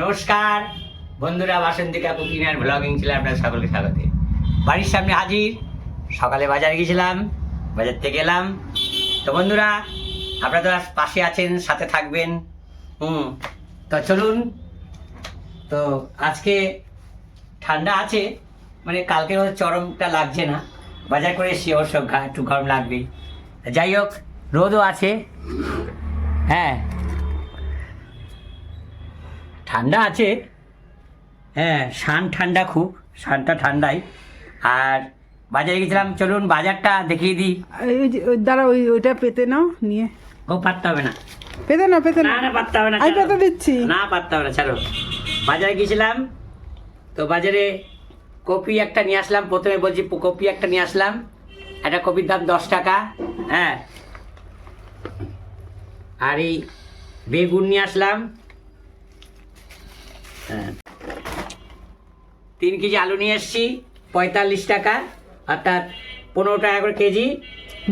নমস্কার, বন্ধুরা Basantika cooking and blogging ছিল আপনার সকলকে স্বাগত। বাড়ির সামনে হাজির, সকালে বাজারে গেছিলাম, বাজার থেকে এলাম। তো বন্ধুরা, আপনারা তো পাশে আছেন, সাথে থাকবেন। হুম, তো চলুন। তো আজকে ঠান্ডা আছে মানে কালকে চরমটা লাগছে না। বাজার করে এসছি, অবশ্য একটু গরম লাগবেই। যাই হোক, রোদও আছে। হ্যাঁ ঠান্ডা আছে? হ্যাঁ শান ঠান্ডা খুব শানটা ঠান্ডাই। আর বাজারে গেছিলাম চলুন বাজারটা দেখিয়ে দিই। ওই যে ওই দ্বারা ওই ওইটা পেতে নাও নিয়ে। ও পারতে হবে না। পেতে নাও পেতে না না পারতে হবে না আমি। পেতে দিচ্ছি। না পারতে হবে না ছাড়ো। বাজারে গেছিলাম তো বাজারে কপি একটা নিয়ে আসলাম। প্রথমে বলছি কপি একটা নিয়ে আসলাম। একটা কপির দাম দশ টাকা হ্যাঁ। আর এই বেগুন নিয়ে আসলাম। হ্যাঁ। তিন কেজি আলু নিয়ে এসছি পঁয়তাল্লিশ টাকা অর্থাৎ পনেরো টাকা করে কেজি।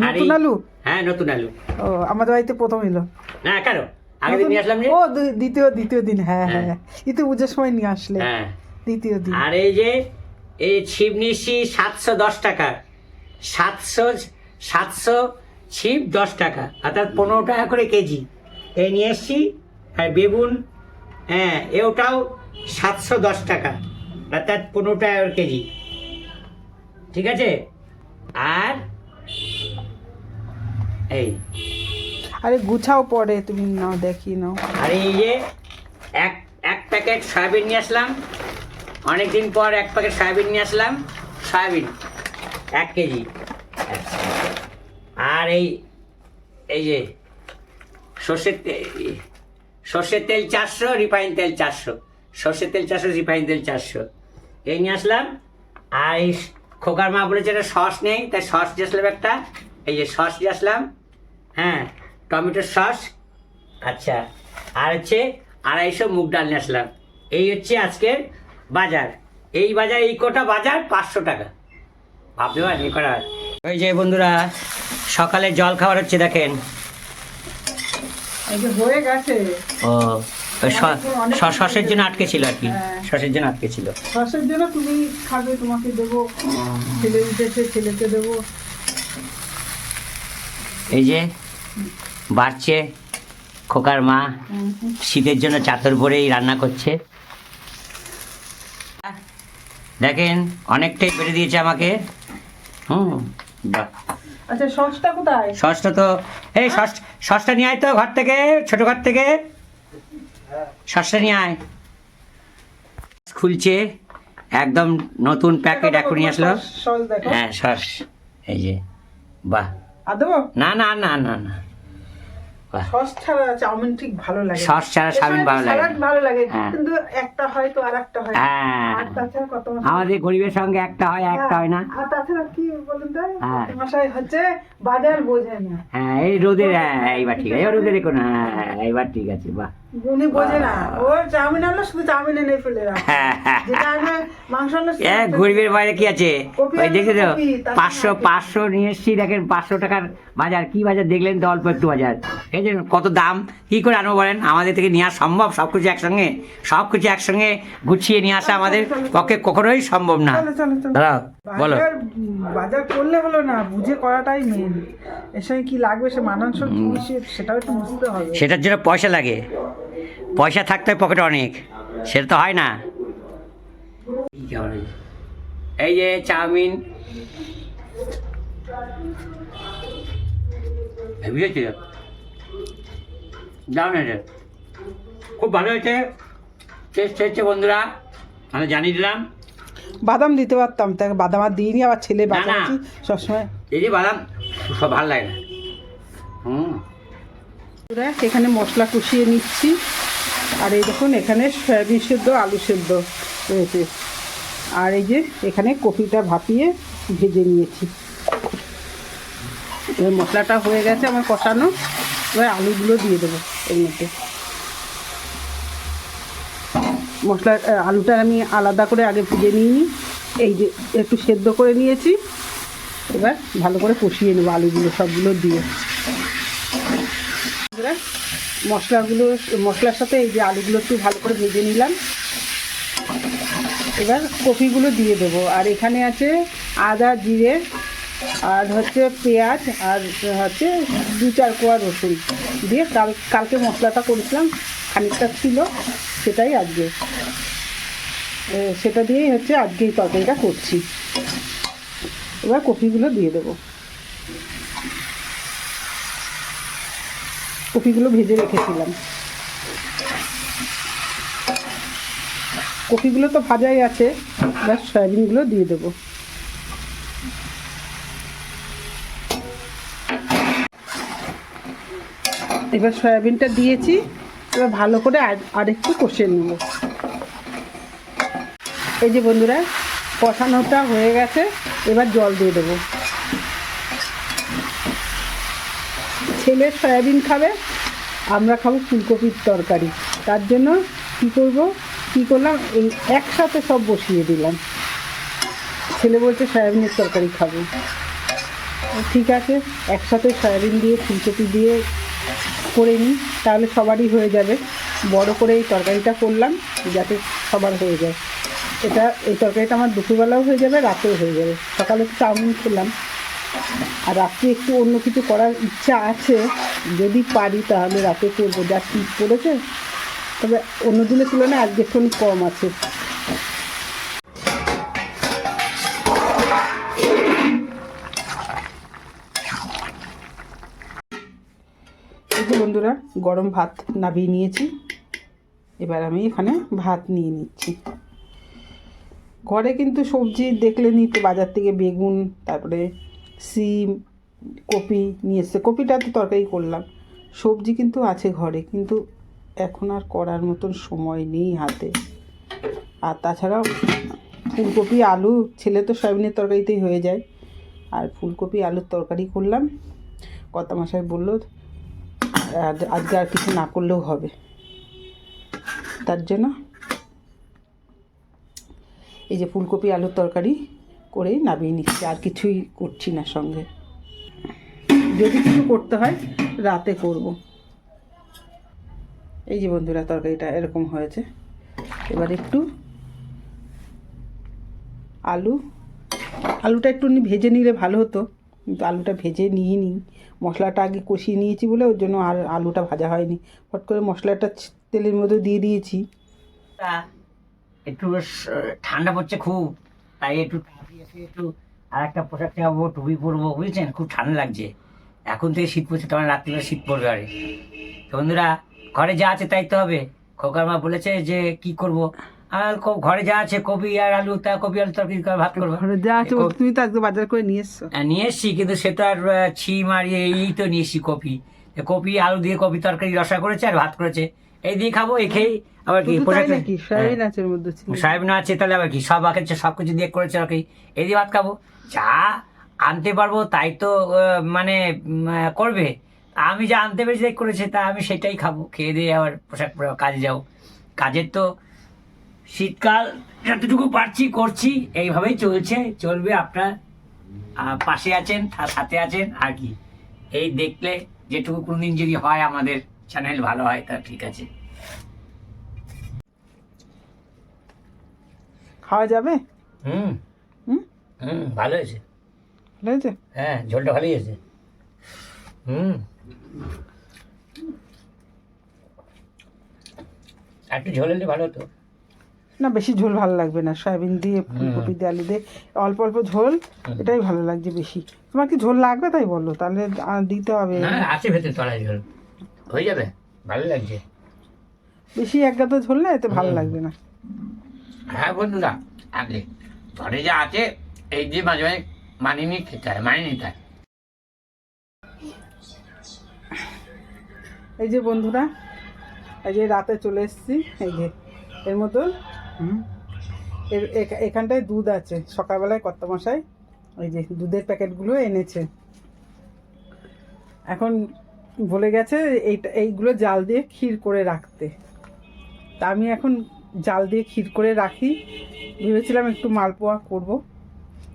আর এই- নতুন আলু? হ্যাঁ নতুন আলু। ও আমাদের বাড়িতে প্রথম এলো। না কেন আগে দিন নিয়ে আসলাম যে ও দু- দ্বিতীয় দ্বিতীয় দিন হ্যাঁ হ্যাঁ। হ্যাঁ। ইতো পুজোর সময় নিয়ে আসলে। হ্যাঁ। দ্বিতীয় দিন। আর এই যে এই ছিপ নিচ্ছি সাতশো দশ টাকা। সাতশো সাতশো ছিপ দশ টাকা অর্থাৎ পনেরো টাকা করে কেজি। এই নিয়ে এসছি। আর বেগুন হ্যাঁ এটাও সাতশো দশ টাকা। অর্থাৎ পনেরো টাকা কেজি। ঠিক আছে? আর এই। আরে গুছাও পরে তুমি নাও দেখি নাও। আর এই যে এক এক প্যাকেট সয়াবিন নিয়ে আসলাম। অনেক দিন পর এক প্যাকেট সয়াবিন নিয়ে আসলাম। সয়াবিন এক কেজি। আর এই এই যে সর্ষের তেল সর্ষের তেল চারশো রিফাইন তেল চারশো। সর্ষের তেল চারশো রিফাইন তেল চারশো। এই নিয়ে আসলাম। আর এই খোকার মা বলেছে একটা সস নেই তাই সস দিয়ে আসলাম একটা। এই যে সস দিয়ে আসলাম। হ্যাঁ টমেটোর সস। আচ্ছা। আর হচ্ছে আড়াইশো মুগ ডাল নিয়ে আসলাম। এই হচ্ছে আজকের বাজার। এই বাজার এই কোটা বাজার পাঁচশো টাকা। ভাবতে পারেন এই কটা। ওই যে বন্ধুরা সকালে জল খাবার হচ্ছে দেখেন। হয়ে গেছে। ও সসের জন্য আটকে ছিল আর কি। হ্যাঁ। সসের জন্য আটকে ছিল। সসের জন্য তুমি খাবে তোমাকে দেবো। ছেলে উঠেছে ছেলেকে দেবো। এই যে বাড়ছে খোকার মা। শীতের জন্য চাদর পরেই রান্না করছে। দেখেন অনেকটাই বেড়ে দিয়েছে আমাকে। হুম বাহ আচ্ছা সসটা কোথায়? সসটা তো এই সস সসটা নিয়ে আয় তো ঘর থেকে ছোট ঘর থেকে। নিয়ে আয়। খুলছে একদম নতুন প্যাকেট এখন নিয়ে আসলো। হ্যাঁ সস এই যে বাহ। না না না না না। সস ছাড়া চাউমিন ঠিক ভালো লাগে সস ছাড়া চাউমিন সঙ্গে ভালো লাগে ভালো লাগে হ্যাঁ। কিন্তু একটা হয় তো আর একটা হয় না। হ্যাঁ। আর তাছাড়া কত আমাদের গরিবের সঙ্গে একটা হয় একটা হয় না। আর তাছাড়া কি বলুন তো? হ্যাঁ। মশাই হচ্ছে? বাজার বোঝে না। হ্যাঁ এই রোদের হ্যাঁ এইবার ঠিক আছে। রোদের হ্যাঁ হ্যাঁ, এইবার ঠিক আছে বাহ। উনি বোঝে না। ও চাউমিন আনলো শুধু চাউমিন এনে ফেলে রাখে যেটা আনবে মাংস আনলো সেটা গরিবের বাইরে কি আছে? ওই দেখে তো পাঁচশো পাঁচশো নিয়ে এসছি দেখেন পাঁচশো টাকার বাজার কি বাজার দেখলেন? তো অল্প একটু বাজার। এই যে কত দাম কি করে আনব বলেন? আমাদের থেকে নেওয়া সম্ভব সব কিছু একসঙ্গে সব কিছু একসঙ্গে গুছিয়ে নিয়ে আসা আমাদের পক্ষে কখনোই সম্ভব না। দাঁড়াও বলো। বাজার করলে হলো না বুঝে করাটাই মেন এর সঙ্গে কি লাগবে সে মানানসই সেটাও একটু বুঝতে হবে। সেটার জন্য পয়সা লাগে। পয়সা থাকতে পকেটে অনেক। সেটা তো হয় না। এই যে চাউমিন। বুঝেছি দাও না এটা খুব ভালো হয়েছে। টেস্ট হয়েছে বন্ধুরা। আমি জানিয়ে দিলাম। বাদাম দিতে পারতাম। তাকে বাদাম আর দিইনি আবার ছেলে। বাঁচাচ্ছি সবসময়। এই যে বাদাম সব ভালো লাগে না। হুম। এখানে মশলা কষিয়ে নিচ্ছি। আর এই দেখুন, এখানে সয়াবিন সেদ্ধ, আলু সেদ্ধ রয়েছে। আর এই যে, এখানে কপিটা ভাপিয়ে ভেজে নিয়েছি। এবার মশলাটা হয়ে গেছে আমার কষানো। এবার আলুগুলো দিয়ে দেবো এর মধ্যে। মশলা আলুটা আমি আলাদা করে আগে ভেজে নিয়ে নিই এই যে, একটু সেদ্ধ করে নিয়েছি। এবার ভালো করে কষিয়ে নেব আলুগুলো সবগুলো দিয়ে। মশলাগুলো, মশলার সাথে এই যে আলুগুলো একটু ভালো করে ভেজে নিলাম। এবার কপিগুলো দিয়ে দেবো। আর এখানে আছে আদা, জিরে, আর হচ্ছে পেঁয়াজ, আর হচ্ছে দু চার কোয়া রসুন। দিয়ে কাল, কালকে মশলাটা করেছিলাম, খানিকটা ছিল, সেটাই আজকে। সেটা দিয়েই হচ্ছে আজকে এই তরকারিটা করছি। এবার কপিগুলো দিয়ে দেবো। কপিগুলো ভেজে রেখেছিলাম। কপিগুলো তো ভাজাই আছে, এবার সয়াবিনগুলো দিয়ে দেবো। এবার সয়াবিনটা দিয়েছি, এবার ভালো করে আর, আরেকটু কষে নেব। এই যে বন্ধুরা, কষানোটা হয়ে গেছে, এবার জল দিয়ে দেবো। ছেলে সয়াবিন খাবে, আমরা খাব ফুলকপির তরকারি। তার জন্য কি করব? কি করলাম? এই একসাথে সব বসিয়ে দিলাম। ছেলে বলছে, সয়াবিনের তরকারি খাবে। ঠিক আছে, একসাথে সয়াবিন দিয়ে, ফুলকপি দিয়ে করে নিই, তাহলে সবারই হয়ে যাবে। বড় করে এই তরকারিটা করলাম, যাতে সবার হয়ে যায়। এটা, এই তরকারিটা আমার দুপুরবেলাও হয়ে যাবে, রাতেও হয়ে যাবে। সকালে চাউমিন খেলাম। আর রাত্রে একটু অন্য কিছু করার ইচ্ছা আছে, যদি পারি তাহলে রাতে করব। যা শীত পড়েছে তবে অন্য দিনের তুলনায় আজকে একটু কম আছে। বন্ধুরা, গরম ভাত নাবিয়ে নিয়েছি। এবার আমি এখানে ভাত নিয়ে নিচ্ছি। ঘরে কিন্তু সবজি দেখলে নিতে, বাজার থেকে বেগুন, তারপরে সিম, কপি নিয়ে এসছে। কপিটা তো তরকারি করলাম। সবজি কিন্তু আছে ঘরে, কিন্তু এখন আর করার মতন সময় নেই হাতে। আর তাছাড়াও ফুলকপি, আলু, ছেলে তো সয়াবিনের তরকারিতেই হয়ে যায়। আর ফুলকপি, আলুর তরকারি করলাম। কত মাসায় বলল আজকে আর কিছু না করলেও হবে। তার জন্য এই যে ফুলকপি, আলুর তরকারি করেই নামিয়ে নিচ্ছি, আর কিছুই করছি না সঙ্গে। যদি কিছু করতে হয়, রাতে করব। এই যে বন্ধুরা, তরকারিটা এরকম হয়েছে। এবার একটু আলু। আলুটা একটু ভেজে নিলে ভালো হতো, কিন্তু আলুটা ভেজে নিয়ে নিই মশলাটা আগে কষিয়ে নিয়েছি বলে ওর জন্য আর আলুটা ভাজা হয়নি। ফট করে মশলাটা তেলের মধ্যে দিয়ে দিয়েছি। একটু ঠান্ডা পড়ছে খুব, তাই একটু একটু আর একটা পোশাক চাবো টুপি পরবো বুঝছেন? খুব ঠান্ডা লাগছে। এখন থেকে শীত পড়ছে তখন রাত্রিবেলা শীত পড়বে আরে। তো বন্ধুরা ঘরে যা আছে তাই তো হবে। খোকার মা বলেছে যে কি করব? আর ঘরে যা আছে কপি আর আলু তা কপি আলু তরকারি করে ভাত করব। ঘরে যা আছে তুমি তো আজকে বাজার করে নিয়ে এসছো। আহ, নিয়ে এসছি কিন্তু সে তো আর আর ইয়ে- এই তো নিয়ে এসছি কপি। কপি আলু দিয়ে কপি তরকারি রসা করেছে আর ভাত করেছে। এই দিয়ে খাব এই খেয়ে আবার কি শুধু তাই সয়াবিন আছে মধ্যে ছিল। সাহেব না আছে তাহলে আবার কি? সব আঁকেছে সব কিছু দিয়ে করেছে আর কি এই দিয়ে ভাত খাব। যা আনতে পারব তাই তো মানে করবে। আমি যা আনতে পেরেছি তাই করেছে তা আমি সেটাই খাব। খেয়ে দিয়ে আবার পোশাক পরে কাজে যাও কাজের তো শীতকাল যতটুকু পারছি করছি। এইভাবেই চলছে। চলবে আপনার পাশে আছেন তার সাথে আছেন আর কি। এই দেখলে যেটুকু কোনোদিন যদি হয় আমাদের। চ্যানেল ভালো হয় তা ঠিক আছে। খাওয়া যাবে? হুম। হুম? হুম ভালো হয়েছে। ভালো হয়েছে? হ্যাঁ ঝোলটা ভালোই আছে হুম। একটু ঝোল হলে ভালো হতো। না বেশি ঝোল ভালো লাগবে না। সয়াবিন দিয়ে ফুলকপি দিয়ে আলু দিয়ে অল্প অল্প ঝোল এটাই ভালো লাগছে বেশি। তোমার কি ঝোল লাগবে তাই বলল তাহলে দিতে হবে। আছে ভেতরে তলায় ঝোল। হয়ে যাবে? ভালো লাগছে। বেশি এক গাদা ঝোল এতে ভালো লাগবে না। হ্যাঁ বন্ধুরা আগে ঘরে যা আছে এই দিয়ে মাঝে মাঝে মানিয়ে নিয়ে খেতে হয় মানিয়ে নিতে হয়। এই যে বন্ধুরা এই যে রাতে চলে এসেছি এই যে এর মতন এর এখানটায় দুধ আছে সকালবেলায় কর্তামশাই ওই যে দুধের প্যাকেটগুলো এনেছে। এখন বলে গেছে এইটা, এইগুলো জাল দিয়ে ক্ষীর করে রাখতে। তা আমি এখন জাল দিয়ে ক্ষীর করে রাখি। ভেবেছিলাম একটু মালপোয়া করব,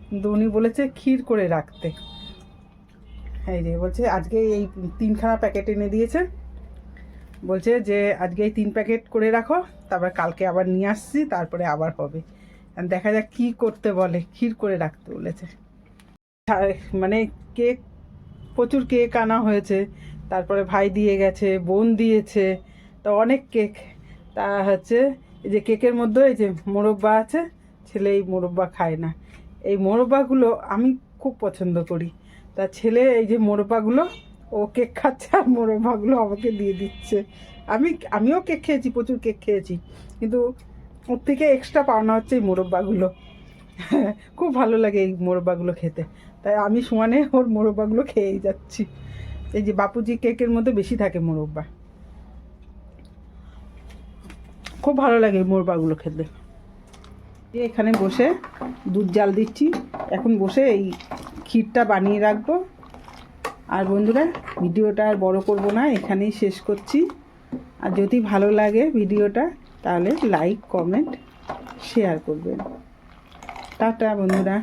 কিন্তু উনি বলেছে ক্ষীর করে রাখতে। এই রে বলছে আজকে এই তিনখানা প্যাকেট এনে দিয়েছে। বলছে যে আজকে এই তিন প্যাকেট করে রাখো, তারপর কালকে আবার নিয়ে আসছি, তারপরে আবার হবে। দেখা যাক কী করতে বলে, ক্ষীর করে রাখতে বলেছে। মানে কেক, প্রচুর কেক আনা হয়েছে। তারপরে ভাই দিয়ে গেছে, বোন দিয়েছে, তো অনেক কেক। তা হচ্ছে এই যে কেকের মধ্যে এই যে মোরব্বা আছে, ছেলে এই মোরব্বা খায় না। এই মোরব্বাগুলো আমি খুব পছন্দ করি। তা ছেলে এই যে মোরব্বাগুলো, ও কেক খাচ্ছে আর মোরব্বাগুলো আমাকে দিয়ে দিচ্ছে। আমি, আমিও কেক খেয়েছি, প্রচুর কেক খেয়েছি। কিন্তু ওর থেকে এক্সট্রা পাওনা হচ্ছে এই মোরব্বাগুলো। খুব ভালো লাগে এই মোরব্বাগুলো খেতে। তাই আমি সমানে ওর মোরব্বাগুলো খেয়েই যাচ্ছি। এই যে বাপুজি কেকের মধ্যে বেশি থাকে মোরব্বা। খুব ভালো লাগে মোরব্বাগুলো খেতে। এখানে বসে দুধ জাল দিচ্ছি। এখন বসে এই ক্ষীরটা বানিয়ে রাখব। আর বন্ধুরা, ভিডিওটা আর বড় করব না, এখানেই শেষ করছি। আর যদি ভালো লাগে ভিডিওটা, তাহলে লাইক, কমেন্ট, শেয়ার করবেন। টাটা বন্ধুরা।